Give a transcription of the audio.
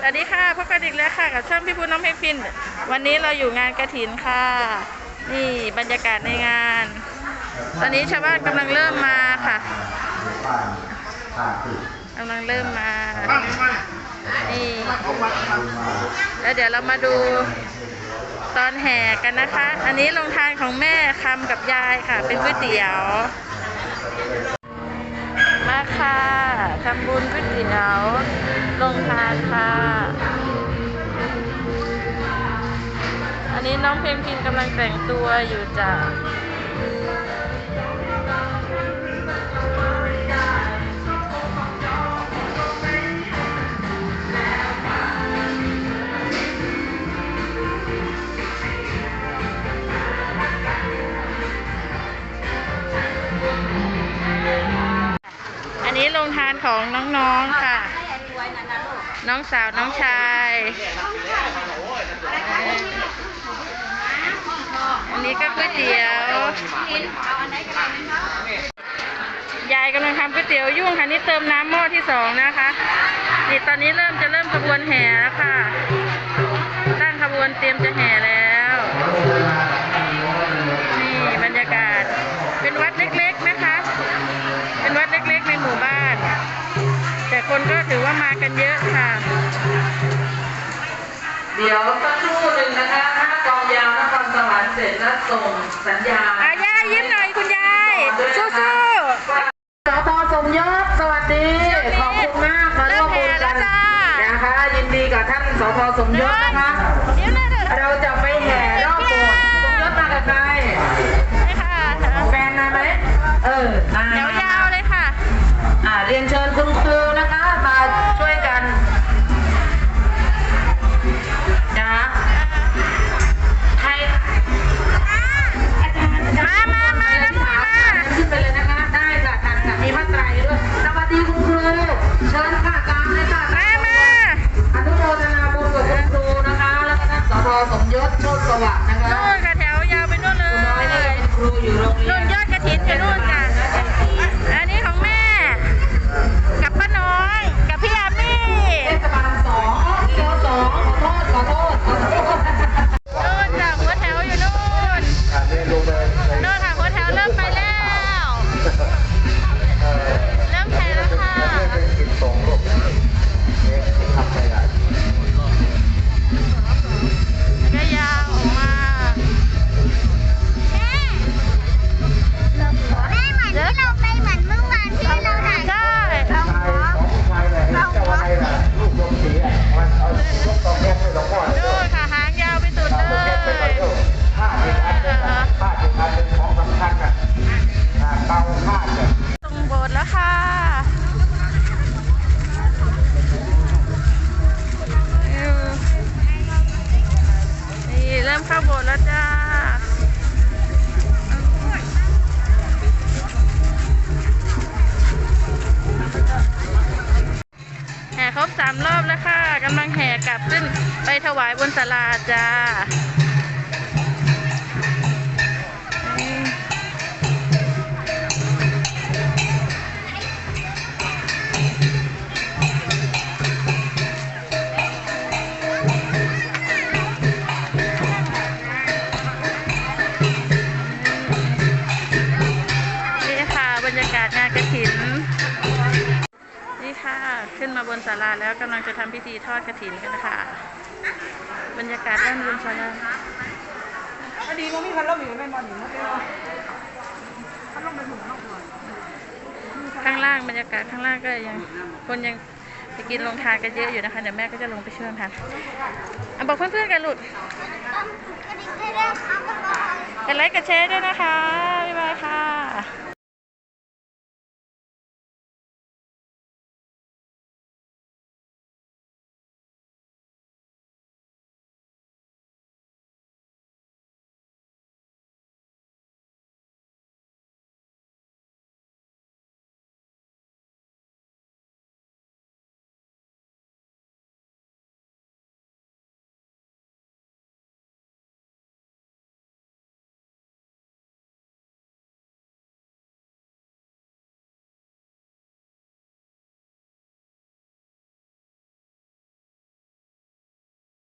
สวัสดีค่ะพบกันอีกแล้วค่ะกับช่องพี่พูน้องเพลงพิน วันนี้เราอยู่งานกระถินค่ะ นี่บรรยากาศในงาน ตอนนี้ชาวบ้านกำลังเริ่มมาค่ะกำลังเริ่มมา นี่แล้วเดี๋ยวเรามาดูตอนแห่กันนะคะ อันนี้ลงทานของแม่คำกับยายค่ะ เป็นก๋วยเตี๋ยว มาค่ะทำบุญก๋วยเตี๋ยว ลงทานค่ะ อันนี้น้องเพลงพินกำลังแต่งตัวอยู่จ้ะอันนี้ลงทานของน้องๆค่ะ น้องสาวน้องชายอันนี้ก็ก๋วยเตี๋ยว ยายกำลังทำก๋วยเตี๋ยวยุ่งค่ะนี่เติมน้ำหม้อที่สองนะคะนี่ตอนนี้เริ่มจะเริ่มขบวนแห่แล้วค่ะตั้งขบวนเตรียมจะแห่แล้ว เดี๋ยวสักครู่หนึ่งนะคะถ้ากองยาวนครสวรรค์เสร็จแล้วส่งสัญญาณอายายยิ้มหน่อยคุณยาย สู้สพสมยศสวัสดี ขอบคุณมากมาร่วมบุญกันนะคะ ยินดีกับท่านสพสมๆยศนะคะเดี๋ยวนะเดี๋ยวนะเราจะไปแห่รอบโบสถ์สมยศมากับใคร ริ่มเข้าโบสถ์แล้วจ้าแห่ครบสามรอบแล้วค่ะกำลังแห่กลับขึ้นไปถวายบนศาลาจ้า ขึ้นมาบนศาลาแล้วกำลังจะทำพิธีทอดกระถินกันนะคะบรรยากาศด้านบนศาลาอดีตมีพันลมอยู่ไม่บอลอยู่นะพี่ข้างล่างบรรยากาศข้างล่างก็ยังคนยังไปกินลงทานกันเยอะอยู่นะคะเดี๋ยวแม่ก็จะลงไปช่วยค่ะอะบอกเพื่อนๆกันหลุดกระดิ่งให้เร็วเอากระดิ่งกันไลค์กันแชร์ด้วยนะคะบ๊ายบายค่ะ